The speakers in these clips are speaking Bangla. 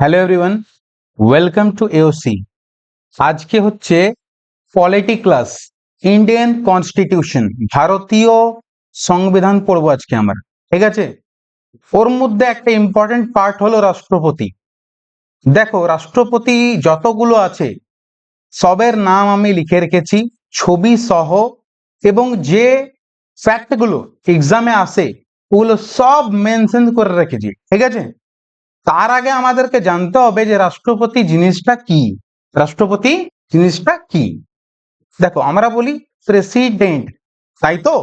Hello everyone welcome to AOC আজকে হচ্ছে পলিটি ক্লাস ইন্ডিয়ান কনস্টিটিউশন ভারতীয় সংবিধান পড়ব আজকে আমরা, ঠিক আছে? ওর মধ্যে একটা ইম্পর্টেন্ট পার্ট হলো রাষ্ট্রপতি। দেখো, রাষ্ট্রপতি যতগুলো আছে, সবের নাম আমি লিখে রেখেছি, ছবি সহ, এবং যে ফ্যাক্টগুলো এক্সামে আসে, ওগুলো সব মেনশন করে রেখেছি, ঠিক আছে? তার আগে আমাদেরকে জানতে হবে যে রাষ্ট্রপতি জিনিসটা কি? রাষ্ট্রপতি জিনিসটা কি? দেখো, আমরা বলি প্রেসিডেন্ট, তাই তো?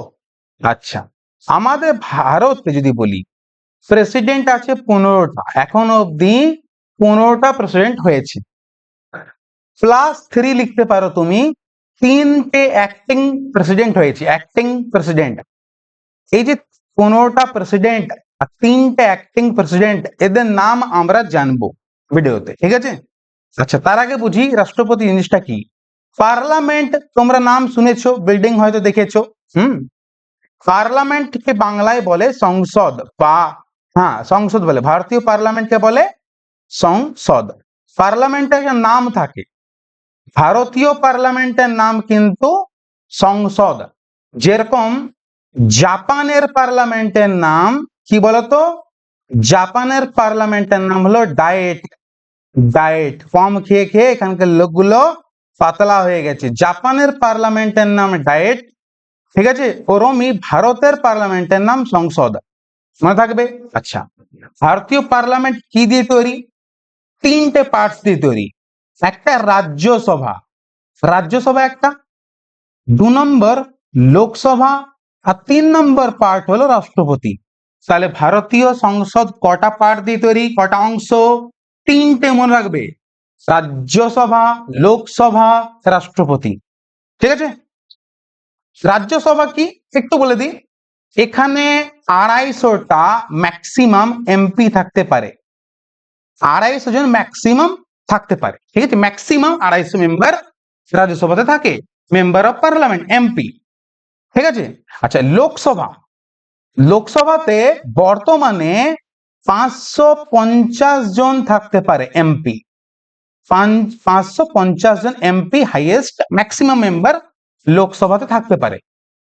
আচ্ছা আমাদের ভারতে যদি বলি, প্রেসিডেন্ট আছে পনেরোটা, এখন অবধি পনেরোটা প্রেসিডেন্ট হয়েছে। প্লাস থ্রি লিখতে পারো তুমি, তিনটে অ্যাক্টিং প্রেসিডেন্ট হয়েছে অ্যাক্টিং প্রেসিডেন্ট এই যে পনেরোটা প্রেসিডেন্ট আর তিনটে অ্যাক্টিং প্রেসিডেন্ট এদের নাম আমরা জানব ভিডিওতে, ঠিক আছে? আচ্ছা তার আগে বুঝি রাষ্ট্রপতি জিনিসটা কি? পার্লামেন্ট, তোমরা নাম শুনেছো, বিল্ডিং হয়তো দেখেছ, হুম? পার্লামেন্টকে বাংলায় বলে সংসদ বা হ্যাঁ সংসদ বলে, ভারতীয় পার্লামেন্টকে বলে সংসদ। পার্লামেন্টের নাম থাকে, ভারতীয় পার্লামেন্টের নাম কিন্তু সংসদ। যেরকম জাপানের পার্লামেন্টের নাম কি বলতো? জাপানের পার্লামেন্টের নাম হলো ডায়েট। ডায়েট। ফর্ম খেয়ে খেয়ে এখানকার লোকগুলো পাতলা হয়ে গেছে। জাপানের পার্লামেন্টের নাম ডায়েট। ঠিক আছে? ওরমই ভারতের পার্লামেন্টের নাম সংসদ। মনে থাকবে? আচ্ছা। ভারতীয় পার্লামেন্ট কি দিয়ে তৈরি? তিনটে পার্টস দিয়ে তৈরি। একটা রাজ্যসভা। রাজ্যসভা একটা। দু নম্বর লোকসভা। আর তিন নম্বর পার্ট হলো রাষ্ট্রপতি। তাহলে ভারতীয় সংসদ কটা পার্ট দিয়ে তৈরি? কটা অংশ? তিনটে মনে রাখবে। রাজ্যসভা, লোকসভা, রাষ্ট্রপতি। ঠিক আছে? রাজ্যসভা কি? একটু বলে দিই। এখানে আড়াইশোটা ম্যাক্সিমাম এমপি থাকতে পারে। আড়াইশো জন ম্যাক্সিমাম থাকতে পারে। ঠিক আছে? ম্যাক্সিমাম আড়াইশো মেম্বার রাজ্যসভাতে থাকে। মেম্বার অফ পার্লামেন্ট এমপি ঠিক আছে? আচ্ছা লোকসভা। লোকসভাতে বর্তমানে পাঁচশো পঞ্চাশ জন থাকতে পারে এমপি। পাঁচশো পঞ্চাশ জন এমপি হাইয়েস্ট ম্যাক্সিমাম মেম্বার লোকসভাতে থাকতে পারে।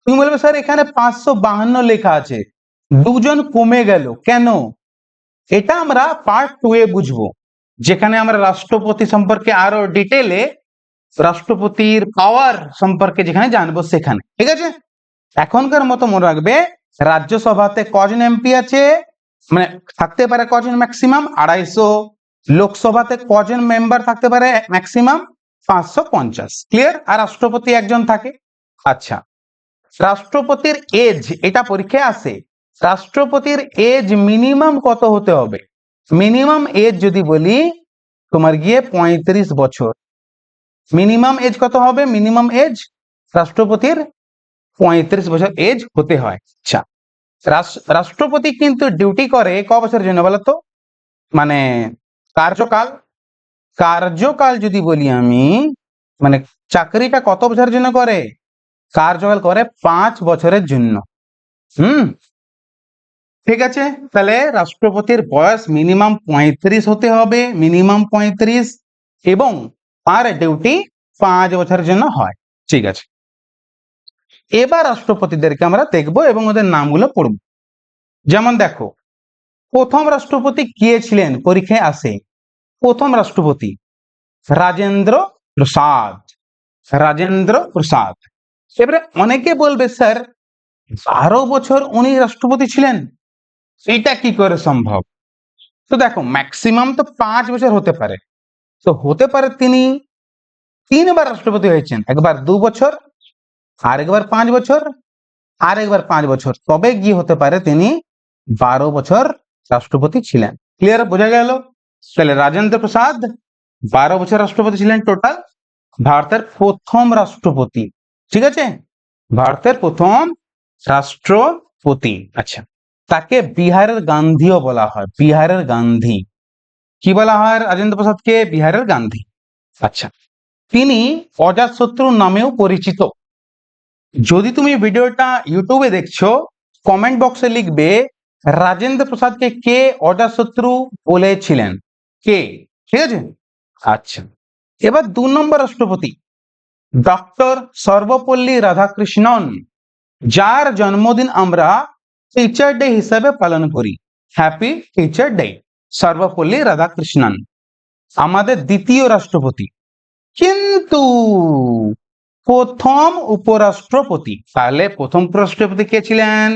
তুমি বলবে, স্যার, এখানে পাঁচশো বাহান্ন লেখা আছে। দুজন কমে গেল। কেন? এটা আমরা পার্ট টু এ বুঝব। যেখানে আমরা রাষ্ট্রপতি সম্পর্কে আরও ডিটেলে রাষ্ট্রপতির পাওয়ার সম্পর্কে যেখানে জানব সেখানে। ঠিক আছে? এখনকার মতো মনে রাখবে রাজ্যসভাতে কজন এমপি আছে? মানে থাকতে পারে কজন ম্যাক্সিমাম আড়াইশো। লোকসভাতে কজন মেম্বার থাকতে পারে ম্যাক্সিমাম পাঁচশো পঞ্চাশ। ক্লিয়ার আর রাষ্ট্রপতি একজন থাকে? আচ্ছা। রাষ্ট্রপতির এজ এটা পরীক্ষায় আসে। রাষ্ট্রপতির এজ মিনিমাম কত হতে হবে? মিনিমাম এজ যদি বলি, তোমার গিয়ে পঁয়ত্রিশ বছর। মিনিমাম এজ কত হবে? মিনিমাম এজ রাষ্ট্রপতির পঁয়ত্রিশ বছর এজ হতে হয়। আচ্ছা রাষ্ট্রপতি কিন্তু ডিউটি করে ক বছরের জন্য বলতো? মানে কার্যকাল কার্যকাল যদি বলি আমি মানে চাকরিটা কত বছরের জন্য করে? কার্যকাল করে পাঁচ বছরের জন্য। হুম, ঠিক আছে? তাহলে রাষ্ট্রপতির বয়স মিনিমাম পঁয়ত্রিশ হতে হবে মিনিমাম পঁয়ত্রিশ এবং আর ডিউটি পাঁচ বছরের জন্য হয়। ঠিক আছে। এবার রাষ্ট্রপতিদেরকে আমরা দেখব এবং ওদের নামগুলো পড়ব। যেমন দেখো, প্রথম রাষ্ট্রপতি কে ছিলেন? পরীক্ষায় আসে। প্রথম রাষ্ট্রপতি রাজেন্দ্র প্রসাদ। রাজেন্দ্র প্রসাদ। এবারে অনেকে বলবে, স্যার, বারো বছর উনি রাষ্ট্রপতি ছিলেন? এটা কি করে সম্ভব? তো দেখো ম্যাক্সিমাম তো পাঁচ বছর হতে পারে। তো হতে পারে তিনি তিনবার রাষ্ট্রপতি হয়েছেন। একবার দু বছর আর একবার পাঁচ বছর আর একবার পাঁচ বছর। তবে গিয়ে হতে পারে, তিনি বারো বছর রাষ্ট্রপতি ছিলেন। ক্লিয়ার বোঝা গেল? তাহলে রাজেন্দ্র প্রসাদ বারো বছর রাষ্ট্রপতি ছিলেন টোটাল ভারতের প্রথম রাষ্ট্রপতি। ঠিক আছে? ভারতের প্রথম রাষ্ট্রপতি। আচ্ছা তাকে বিহারের গান্ধীও বলা হয়। বিহারের গান্ধী। কি বলা হয় রাজেন্দ্র প্রসাদকে? বিহারের গান্ধী। আচ্ছা তিনি অজাতশত্রু নামেও পরিচিত। যদি তুমি ভিডিওটা ইউটিউবে দেখছ কমেন্ট বক্সে লিখবে, রাজেন্দ্র প্রসাদকে কে অজাতশত্রু বলেছিলেন? কে? ঠিক আছে? আচ্ছা। এবার দু নম্বর রাষ্ট্রপতি ডক্টর সর্বপল্লী রাধাকৃষ্ণন, যার জন্মদিন আমরা টিচার ডে হিসাবে পালন করি। Happy teacher day Sarvepalli Radhakrishnan. আমাদের দ্বিতীয় রাষ্ট্রপতি। কিন্তু প্রথম উপরাষ্ট্রপতি। তাহলে প্রথম রাষ্ট্রপতি কে ছিলেন?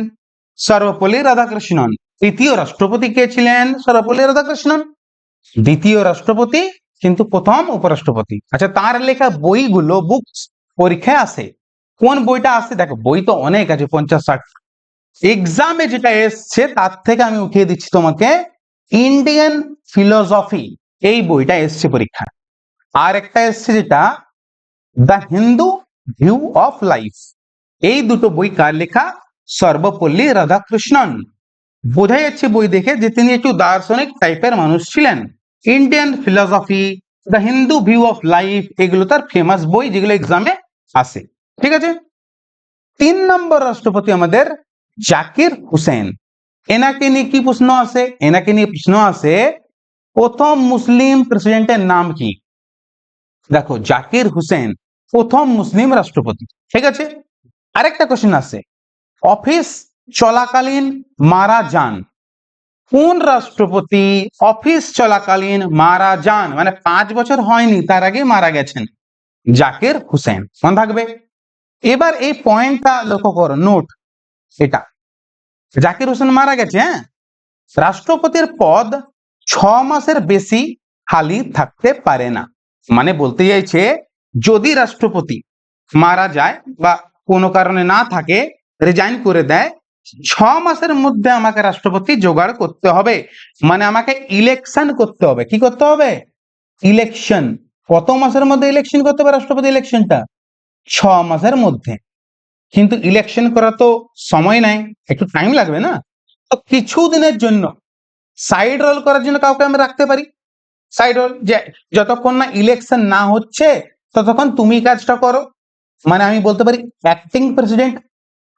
সর্বপল্লী রাধাকৃষ্ণন। তৃতীয় রাষ্ট্রপতি কে ছিলেন? সর্বপল্লী রাধাকৃষ্ণন। দ্বিতীয় রাষ্ট্রপতি, কিন্তু প্রথম উপরাষ্ট্রপতি। আচ্ছা তার লেখা বইগুলো বুকস পরীক্ষায় আসে কোন বইটা আসে দেখো, বই তো অনেক আছে, পঞ্চাশ ষাট। এক্সামে যেটা এসছে, তার থেকে আমি উঠিয়ে দিচ্ছি তোমাকে। ইন্ডিয়ান ফিলোসফি এই বইটা এসছে পরীক্ষা আর একটা এসছে যেটা the Hindu view of life এই দুটো বই কার লেখা? সর্বপল্লী রাধাকৃষ্ণন। বোঝা যাচ্ছে বই দেখে যে তিনি একটু দার্শনিক টাইপের মানুষ ছিলেন। Indian philosophy the Hindu view of life এগুলো তার ফেমাস বই যেগুলো এক্সামে আসে। ঠিক আছে? তিন নম্বর রাষ্ট্রপতি আমাদের জাকির হুসেন। এনাকে নিয়ে কি প্রশ্ন আছে এনাকে নিয়ে প্রশ্ন আছে প্রথম মুসলিম প্রেসিডেন্টের নাম কি? দেখো, জাকির হুসেন প্রথম মুসলিম রাষ্ট্রপতি। ঠিক আছে? আরেকটা কোশ্চেন আছে অফিস চলাকালীন মারা যান। কোন রাষ্ট্রপতি অফিস চলাকালীন মারা যান? মানে পাঁচ বছর হয়নি, তার আগে মারা গেছেন। জাকির হুসেন। মনে থাকবে? এবার এই পয়েন্টটা লক্ষ্য করো নোট এটা। জাকির হোসেন মারা গেছে হ্যাঁ? রাষ্ট্রপতির পদ ছ মাসের বেশি খালি থাকতে পারে না। মানে বলতে চাইছে যদি রাষ্ট্রপতি মারা যায় বা কোনো কারণে না থাকে রিজাইন করে দেয়, ছ মাসের মধ্যে আমাকে রাষ্ট্রপতি জোগাড় করতে হবে। মানে আমাকে ইলেকশন করতে হবে। কি করতে হবে? ইলেকশন কত মাসের মধ্যে ইলেকশন করতে হবে রাষ্ট্রপতি ইলেকশনটা ছ মাসের মধ্যে। কিন্তু ইলেকশন করা তো সময় নাই। একটু টাইম লাগবে না? তো কিছু দিনের জন্য সাইড রোল করার জন্য কাউকে আমি রাখতে পারি? সাইড রোল যে যতক্ষণ না ইলেকশন না হচ্ছে ততক্ষণ তুমি কাজটা করো। মানে আমি বলতে পারি অ্যাক্টিং প্রেসিডেন্ট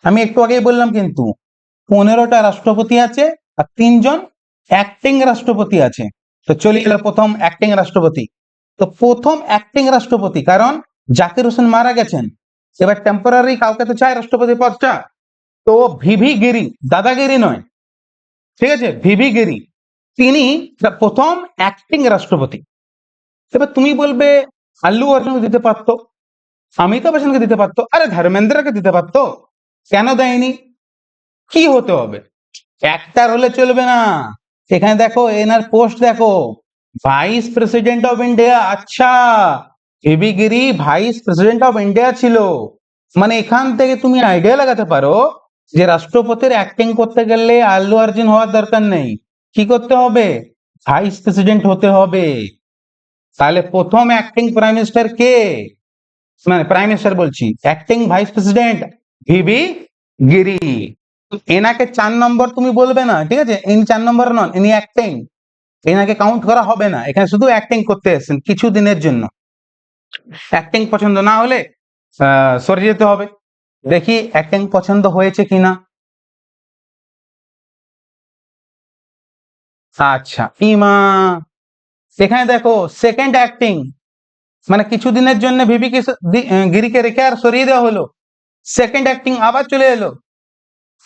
আমি একটু আগেই বললাম কিন্তু, পনেরোটা রাষ্ট্রপতি আছে আর তিনজন অ্যাক্টিং রাষ্ট্রপতি আছে। তো চলে এলো প্রথম অ্যাক্টিং রাষ্ট্রপতি। তো প্রথম অ্যাক্টিং রাষ্ট্রপতি, কারণ জাকির হোসেন মারা গেছেন। এবার টেম্পোরারি কাউকে তো চায় রাষ্ট্রপতি পদটা। তো ভিভি গিরি দাদাগিরি নয়। ঠিক আছে, ভিভি গিরি। তিনি প্রথম অ্যাক্টিং রাষ্ট্রপতি। এবার তুমি বলবে আল্লু অর্জুনকে দিতে পারতো, অমিতাভ বচ্চনকে দিতে পারতো, আরে ধর্মেন্দ্রকে দিতে পারতো? কেন দেয়নি? কি হতে হবে? একটার হলে চলবে না। এখানে দেখো, এনার পোস্ট দেখো ভাইস প্রেসিডেন্ট অফ ইন্ডিয়া আচ্ছা AB Giri vice president of India ছিল। মানে এখান থেকে তুমি আইডিয়া লাগাতে পারো যে রাষ্ট্রপতির অ্যাক্টিং করতে গেলে আল্লু অর্জুন হওয়ার দরকার নেই। কি করতে হবে? ভাইস প্রেসিডেন্ট হতে হবে। তাহলে প্রথম অ্যাক্টিং প্রাইম মিনিস্টার কে? মানে প্রাইম মিনিস্টার বলছি। Acting vice president VB Giri এনাকে চার নম্বর তুমি বলবে না, ঠিক আছে? ইনি চার নম্বর নন, ইনি অ্যাক্টিং এনাকে কাউন্ট করা হবে না। এখানে শুধু অ্যাক্টিং করতে এসেছেন, কিছু দিনের জন্য। অ্যাক্টিং পছন্দ না হলে সরে যেতে হবে। দেখি অ্যাক্টিং পছন্দ হয়েছে কিনা। আচ্ছা ইমা এখানে দেখো সেকেন্ড অ্যাক্টিং মানে কিছুদিনের জন্য দি- গিরিকে রেখে আর সরিয়ে দেওয়া হলো। সেকেন্ড অ্যাক্টিং আবার চলে এলো।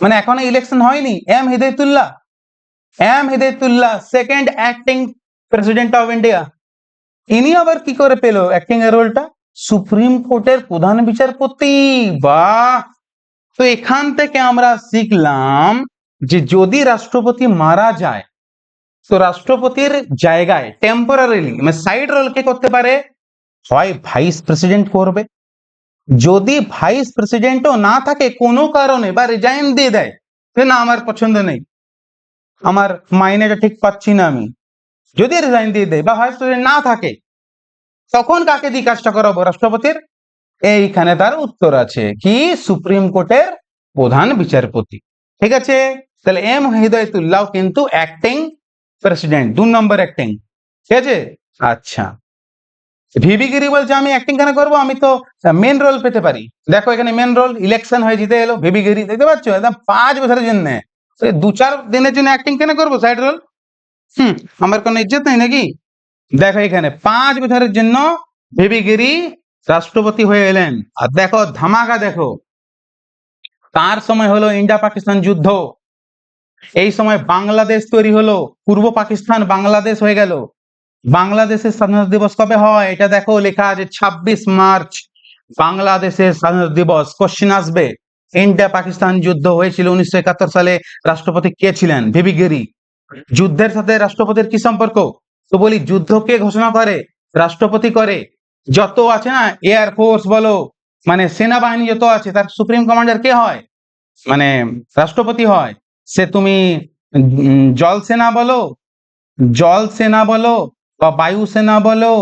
মানে এখনও ইলেকশন হয়নি। M Hidayatullah M Hidayatullah second acting president of India ইনি আবার কি করে পেল অ্যাক্টিং এর রোলটা সুপ্রিম কোর্টের প্রধান বিচারপতি। বাহ! তো এখান থেকে আমরা শিখলাম যে যদি রাষ্ট্রপতি মারা যায় তো রাষ্ট্রপতির জায়গায় টেম্পোরারিলি মানে সাইড রোল কে করতে পারে হয় ভাইস প্রেসিডেন্ট করবে যদি ভাইস প্রেসিডেন্টও না থাকে কোনো কারণে বা রিজাইন দিয়ে দেয় না আমার পছন্দ নেই আমার মাইনেটা ঠিক পাচ্ছি না আমি যদি রিজাইন দিয়ে দেয় বা ভাইস প্রেসিডেন্ট না থাকে তখন কাকে দিয়ে কাজটা করাবো? রাষ্ট্রপতির? এইখানে তার উত্তর আছে কি? সুপ্রিম কোর্টের প্রধান বিচারপতি। ঠিক আছে? তাহলে এম হিদায়তুল্লাহ কিন্তু অ্যাক্টিং প্রেসিডেন্ট, দু নম্বর অ্যাক্টিং ঠিক আছে? আচ্ছা। ভিবি গিরি বলছে, আমি অ্যাক্টিং কেন করব? আমি তো মেন রোল পেতে পারি। দেখো, এখানে মেন রোল ইলেকশন হয়ে জিতে এলো ভিবি গিরি দেখতে পাচ্ছ? একদম পাঁচ বছরের জন্য। দু চার দিনের জন্য অ্যাক্টিং কেন করব? সাইড রোল হুম, আমার কোনো ইজ্জত নেই নাকি? দেখো এখানে, পাঁচ বছরের জন্য ভিবি গিরি রাষ্ট্রপতি হয়ে এলেন। আর দেখো, ধামাকা দেখো। তার সময় হলো ইন্ডিয়া পাকিস্তান যুদ্ধ। এই সময় বাংলাদেশ তৈরি হলো, পূর্ব পাকিস্তান বাংলাদেশ হয়ে গেল। বাংলাদেশের স্বাধীনতা দিবস কবে হয়? এটা দেখো, লেখা আছে ছাব্বিশ মার্চ। বাংলাদেশের স্বাধীনতা দিবস কোশ্চিন আসবে। ইন্ডিয়া পাকিস্তান যুদ্ধ হয়েছিল উনিশশো একাত্তর সালে, রাষ্ট্রপতি কে ছিলেন? ভিবি গিরি। যুদ্ধের সাথে রাষ্ট্রপতির কি সম্পর্ক? তো বলি, যুদ্ধ কে ঘোষণা করে? রাষ্ট্রপতি করে। যত আছে না এয়ার ফোর্স বলো মানে সেনাবাহিনী যত আছে, তার সুপ্রিম কমান্ডার কে হয়? মানে রাষ্ট্রপতি হয়। সে তুমি উম, জল সেনা বলো জল সেনা বলো বা বায়ু সেনা বলো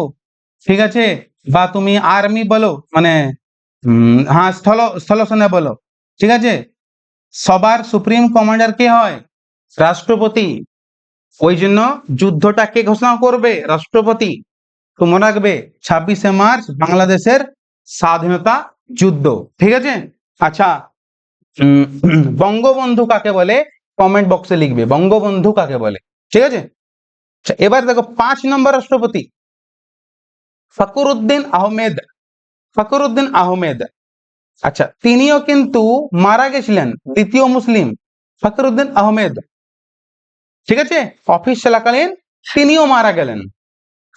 ঠিক আছে? বা তুমি আর্মি বলো মানে হ্যাঁ স্থল স্থল সেনা বলো ঠিক আছে? সবার সুপ্রিম কমান্ডার কে হয়? রাষ্ট্রপতি। ওই জন্য যুদ্ধটা কে ঘোষণা করবে রাষ্ট্রপতি। তো মনে রাখবে ছাব্বিশে মার্চ বাংলাদেশের স্বাধীনতা যুদ্ধ ঠিক আছে? আচ্ছা বঙ্গবন্ধু কাকে বলে? কমেন্ট বক্সে লিখবে বঙ্গবন্ধু কাকে বলে? ঠিক আছে? আচ্ছা, এবার দেখো পাঁচ নম্বর রাষ্ট্রপতি। ফকরুদ্দিন আহমেদ ফকরুদ্দিন আহমেদ। আচ্ছা তিনিও কিন্তু মারা গেছিলেন দ্বিতীয় মুসলিম ফকরুদ্দিন আহমেদ। ঠিক আছে? অফিস চলাকালীন তিনিও মারা গেলেন।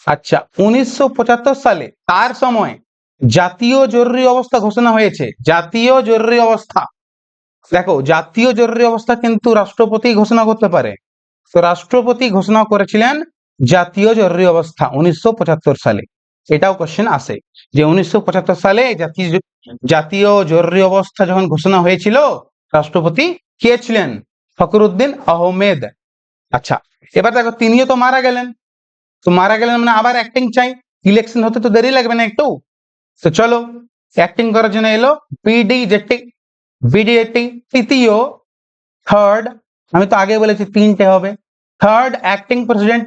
আচ্ছা উনিশশো পঁচাত্তর সালে তার সময় জাতীয় জরুরি অবস্থা ঘোষণা হয়েছে জাতীয় জরুরি অবস্থা। দেখো, জাতীয় জরুরি অবস্থা কিন্তু রাষ্ট্রপতি ঘোষণা করতে পারে। তো রাষ্ট্রপতি ঘোষণা করেছিলেন জাতীয় জরুরি অবস্থা উনিশশো পঁচাত্তর সালে। এটাও কোশ্চেন আসে যে উনিশশো পঁচাত্তর সালে জাতীয় জরুরি অবস্থা যখন ঘোষণা হয়েছিল, রাষ্ট্রপতি কে ছিলেন? ফখরুদ্দিন আহমেদ। আচ্ছা এবার দেখো, তিনিও তো মারা গেলেন। তো মারা গেলেন মানে আবার অ্যাক্টিং চাই। ইলেকশন হতে তো দেরি লাগবে না একটু। তো চলো অ্যাক্টিং করার জন্য এলো বিডি জেটি বিডি জেটি তৃতীয় থার্ড আমি তো আগে বলেছি তিনটে হবে। থার্ড অ্যাক্টিং প্রেসিডেন্ট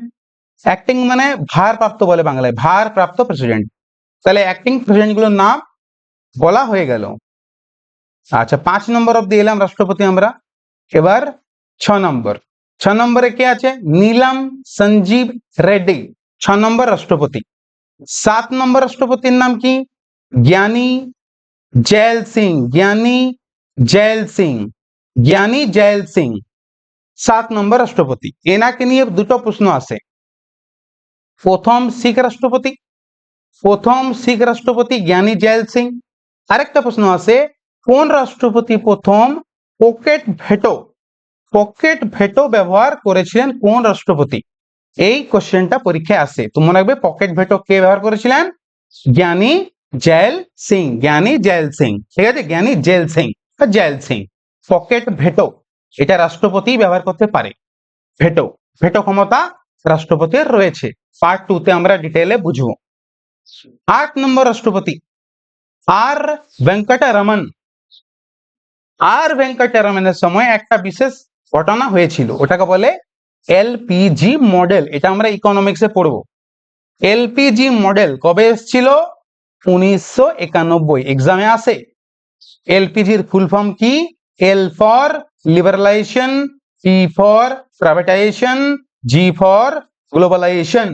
অ্যাক্টিং মানে ভারপ্রাপ্ত বলে বাংলায়, ভারপ্রাপ্ত প্রেসিডেন্ট তাহলে অ্যাক্টিং প্রেসিডেন্টগুলোর নাম বলা হয়ে গেল। আচ্ছা পাঁচ নম্বর অব্দি এলাম রাষ্ট্রপতি আমরা। এবার ছ নম্বর। ছ নম্বরে কে আছে? নীলম সঞ্জীব রেড্ডি, ছ নম্বর রাষ্ট্রপতি। সাত নম্বর রাষ্ট্রপতির নাম কি? জ্ঞানী জেল সিং। জ্ঞানী জেল সিং, জ্ঞানী জেল সিং, সাত নম্বর রাষ্ট্রপতি। এনাকে নিয়ে দুটো প্রশ্ন আছে। প্রথম শিখ রাষ্ট্রপতি, প্রথম শিখ রাষ্ট্রপতি জ্ঞানী জেল সিং। আরেকটা প্রশ্ন আছে, কোন রাষ্ট্রপতি প্রথম পকেট ভেটো পকেট ভেটো ব্যবহার করেছিলেন কোন রাষ্ট্রপতি? এই কোশ্চেনটা পরীক্ষায় আসে তো মনে রাখবে, পকেট ভেটো কে ব্যবহার করেছিলেন? জ্ঞানী জেল সিং, জ্ঞানী জেল সিং। ঠিক আছে, জ্ঞানী জেল সিং। জেল সিং, পকেট ভেটো, এটা রাষ্ট্রপতি ব্যবহার করতে পারে। ভেটো ভেটো ক্ষমতা রাষ্ট্রপতির রয়েছে। পার্ট টু তে আমরা ডিটেলে বুঝব। আট নম্বর রাষ্ট্রপতি, আর ভেঙ্কটরমন আর ভেঙ্কটরমনের সময় একটা বিশেষ ঘটনা হয়েছিল। ওটাকে বলে এলপিজি মডেল এটা আমরা ইকোনমিক্সে পড়ব। এলপিজি মডেল কবে এসেছিল? উনিশশো একানব্বই এক্সামে আসে। এলপিজির ফুল ফর্ম কি? L for liberalization P for privatization G for globalization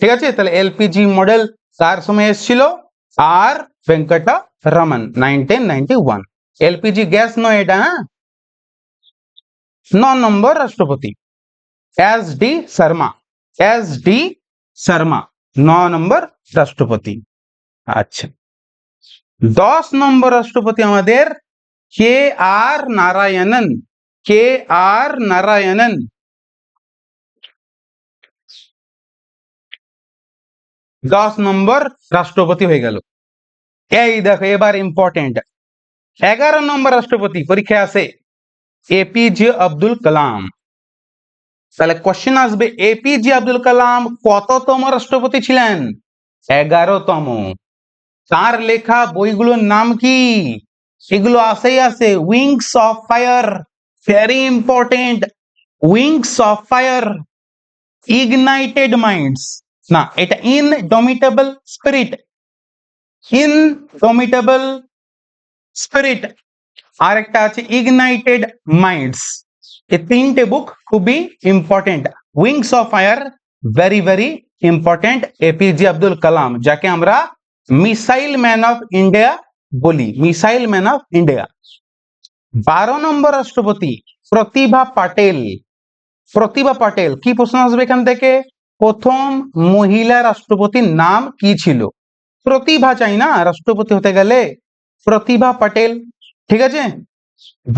ঠিক আছে? তাহলে এলপিজি মডেল কার সময় এসেছিল? আর Venkata Raman nineteen ninety one LPG gas নয় এটা হ্যাঁ? ন নম্বর রাষ্ট্রপতি। S D Sharma S D Sharma ন নম্বর রাষ্ট্রপতি। আচ্ছা। দশ নম্বর রাষ্ট্রপতি আমাদের কে আর নারায়ণন। কে আর নারায়ণন। দশ নম্বর রাষ্ট্রপতি হয়ে গেল। এই দেখো, এবার ইম্পর্টেন্ট এগারো নম্বর রাষ্ট্রপতি, পরীক্ষায় আসে এপিজে আব্দুল কালাম তাহলে কোশ্চেন আসবে এপিজে আব্দুল কালাম কততম রাষ্ট্রপতি ছিলেন? এগারোতম। তার লেখা বইগুলোর নাম কি? এগুলো আসেই আছে। Wings of Fire very important Wings of Fire Ignited Minds না, এটা ইনডমিটেবল স্পিরিট ইনডমিটেবল স্পিরিট আর একটা আছে ইগনাইটেড মাইন্ডস এই তিনটে বুক খুবই important wings of fire very very important APJ Abdul Kalam যাকে আমরা মিসাইল ম্যান অফ ইন্ডিয়া বলি, মিসাইল ম্যান অফ ইন্ডিয়া। বারো নম্বর রাষ্ট্রপতি প্রতিভা পাটেল। প্রতিভা পাটেল, কি প্রশ্ন আসবে এখান থেকে? প্রথম মহিলা রাষ্ট্রপতির নাম কি ছিল? প্রতিভা চাই না, রাষ্ট্রপতি হতে গেলে প্রতিভা পাটেল। ঠিক আছে?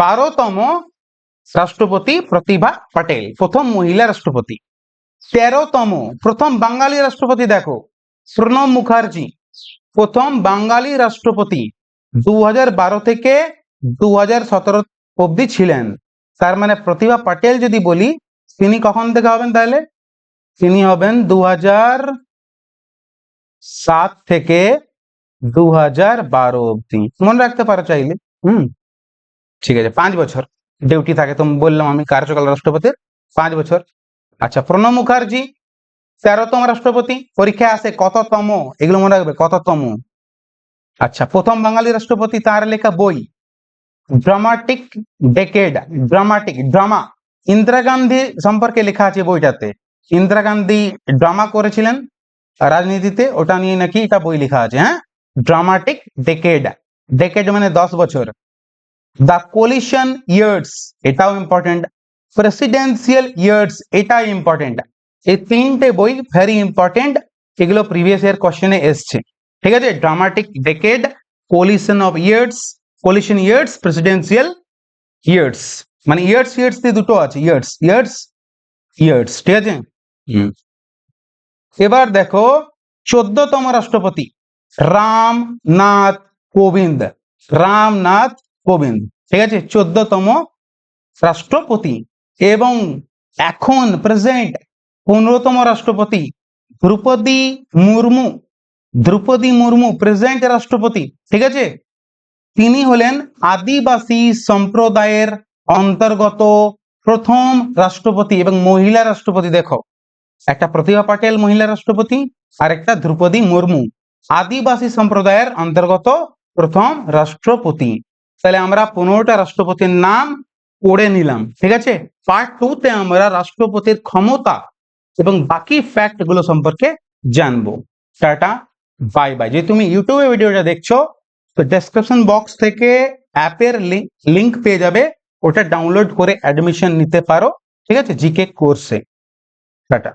বারোতম রাষ্ট্রপতি প্রতিভা পাটেল, প্রথম মহিলা রাষ্ট্রপতি। তেরোতম, প্রথম বাঙালি রাষ্ট্রপতি দেখো, প্রণব মুখার্জি। প্রথম বাঙালি রাষ্ট্রপতি দু বারো থেকে দু হাজার অব্দি ছিলেন। তার মানে প্রতিভা পাটেল যদি বলি, তিনি কখন থেকে হবেন তাহলে? তিনি হবেন দু হাজার সাত থেকে দু হাজার বারো অব্দি মনে রাখতে পারো চাইলে। হুম। ঠিক আছে, পাঁচ বছর। ডিউটি থাকে তো বললাম আমি কার্যকাল রাষ্ট্রপতির, পাঁচ বছর। আচ্ছা প্রণব মুখার্জি তেরোতম রাষ্ট্রপতি, পরীক্ষায় আসে কততম? এগুলো মনে রাখবে, কততম? আচ্ছা প্রথম বাঙালি রাষ্ট্রপতি তার লেখা বই dramatic decade dramatic drama Indira Gandhi সম্পর্কে লেখা আছে বইটাতে। ইন্দিরা গান্ধী ড্রামা করেছিলেন রাজনীতিতে, ওটা নিয়ে নাকি এটা বই লেখা আছে হ্যাঁ? ড্রামাটিক ডেকেড ডেকেড মানে দশ বছর। দ্য কোলিশন ইয়ার্স এটাও ইম্পর্টেন্ট প্রেসিডেন্সিয়াল ইয়ার্স এটা ইম্পর্টেন্ট এই তিনটে বই ভেরি ইম্পর্টেন্ট এগুলো প্রিভিয়াস ইয়ার কোশ্চেনে এসছে। ঠিক আছে? Dramatic decade coalition of years coalition years presidential years মানে ইয়ার্স ইয়ার্স দিয়ে দুটো আছে। ইয়ার্স ইয়ার্স ইয়ার্স ঠিক আছে? এবার দেখো চোদ্দতম রাষ্ট্রপতি রামনাথ কোবিন্দ। রামনাথ কোবিন্দ। ঠিক আছে? চোদ্দতম রাষ্ট্রপতি। এবং এখন প্রেজেন্ট পনেরোতম রাষ্ট্রপতি দ্রৌপদী মুর্মু দ্রৌপদী মুর্মু প্রেজেন্ট রাষ্ট্রপতি ঠিক আছে? তিনি হলেন আদিবাসী সম্প্রদায়ের অন্তর্গত প্রথম রাষ্ট্রপতি এবং মহিলা রাষ্ট্রপতি দেখো একটা প্রতিভা পাটেল, মহিলা রাষ্ট্রপতি আর একটা দ্রৌপদী মুর্মু আদিবাসী সম্প্রদায়ের অন্তর্গত প্রথম রাষ্ট্রপতি তাহলে আমরা পনেরোটা রাষ্ট্রপতির নাম পড়ে নিলাম, ঠিক আছে? পার্ট টু তে আমরা রাষ্ট্রপতির ক্ষমতা এবং বাকি ফ্যাক্টগুলো সম্পর্কে জানব। টাটা বাই বাই যে তুমি ইউটিউবে ভিডিওটা দেখছ, তো ডেসক্রিপশন বক্স থেকে অ্যাপের লিঙ্ক পেয়ে যাবে। ওটা ডাউনলোড করে অ্যাডমিশন নিতে পারো। ঠিক আছে? জিকে কোর্সে টাটা।